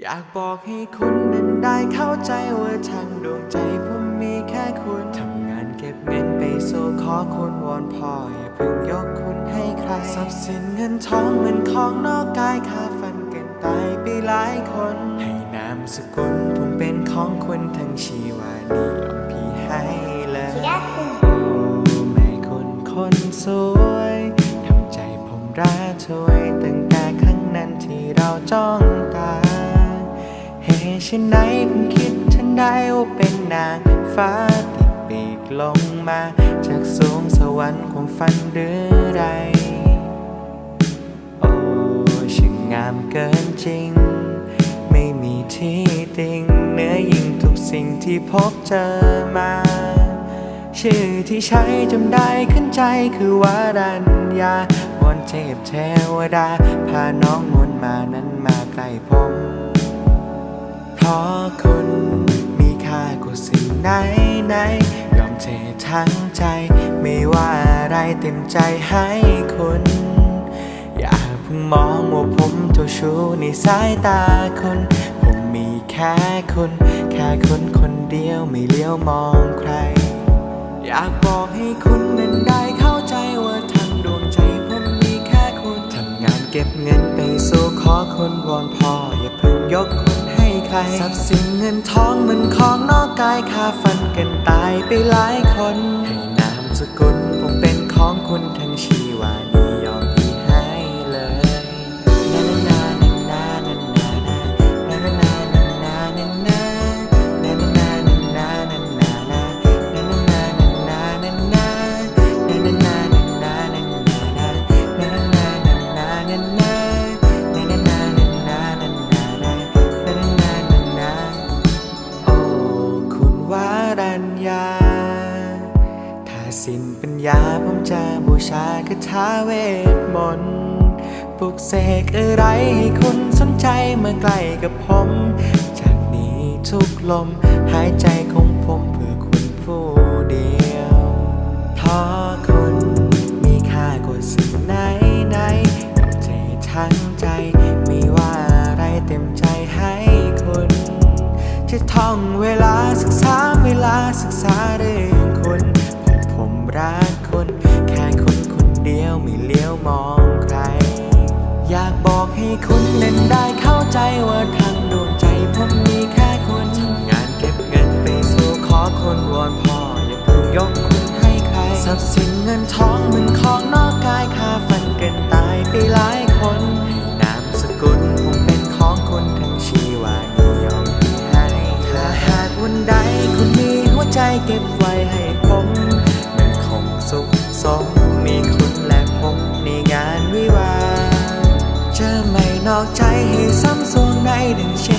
อยากบอกให้คุณนั้นได้เข้าใจว่าทางดวงใจผมมีแค่คุณทำงานเก็บเงินไปสู่ขอคุณวอนพ่ออย่าเพิ่งยกคุณให้ใครทรัพย์สินเงินทองเงินของนอกกายค่าฟันเกินตายไปหลายคน ให้นามสกุลผมเป็นของคุณทั้งชีวานิยมพี่ให้เลยโอ้แม่คนคนสวยทำใจผมระทวยตั้งแต่ครั้งนั้นที่เราจ้องตา เหตุเช่ไหนผมคิดทันได้ว่าเป็นนางฟ้าติดปีกลงมา จากสูงสวรรค์ความฝันหรือไร โอ้ช่างงามเกินจริง ไม่มีที่ติงเนื้อยิ่งทุกสิ่งที่พบเจอมา ชื่อที่ใช้จำได้ขึ้นใจคือวารัญญาวอนเทพเทวดา พาน้องนต์มานั้นมาใกล้ผม เพราะคุณมีค่ากว่าสิ่งไหนไหนยอมเททั้งใจ ไม่ว่าอะไรเต็มใจให้คุณ อย่าเพิ่งมองว่าผมเจ้าชู้ในสายตาคุณ ผมมีแค่คุณ แค่คุณคนเดียวไม่เลี้ยวมองใคร อยากบอกให้คุณนั้นได้เข้าใจว่าทั้งดวงใจผมมีแค่คุณทำงานเก็บเงินไปสู่ขอคุณวอนพ่ออย่า คร ทรัพย์สินเงินทองมันของนอกกายค่าฟันกันตายไปหลายคน สิ้นปัญญาผมจะบูชาคาถาเวทมนต์ปลุกเสกอะไรให้คุณสนใจเมื่อใกล้กับผม จากนี้ทุกลมหายใจของผมเพื่อคุณผู้เดียวเพราะคุณมีค่ากว่าสิ่งไหนไหนใจทั้งใจไม่ว่าอะไรเต็มใจให้คุณ จะท่องเวลาศึกษาเวลาศึกษาเรื่อง มองใคร อยากบอกให้คุณนั้นได้เข้าใจว่าทางดวงใจผมมีแค่คุณทำงานเก็บเงินไปสู่ขอคนวอนพ่ออย่าเพิ่งยกคุณให้ใครทรัพย์สินเงินทองมันของน to shine.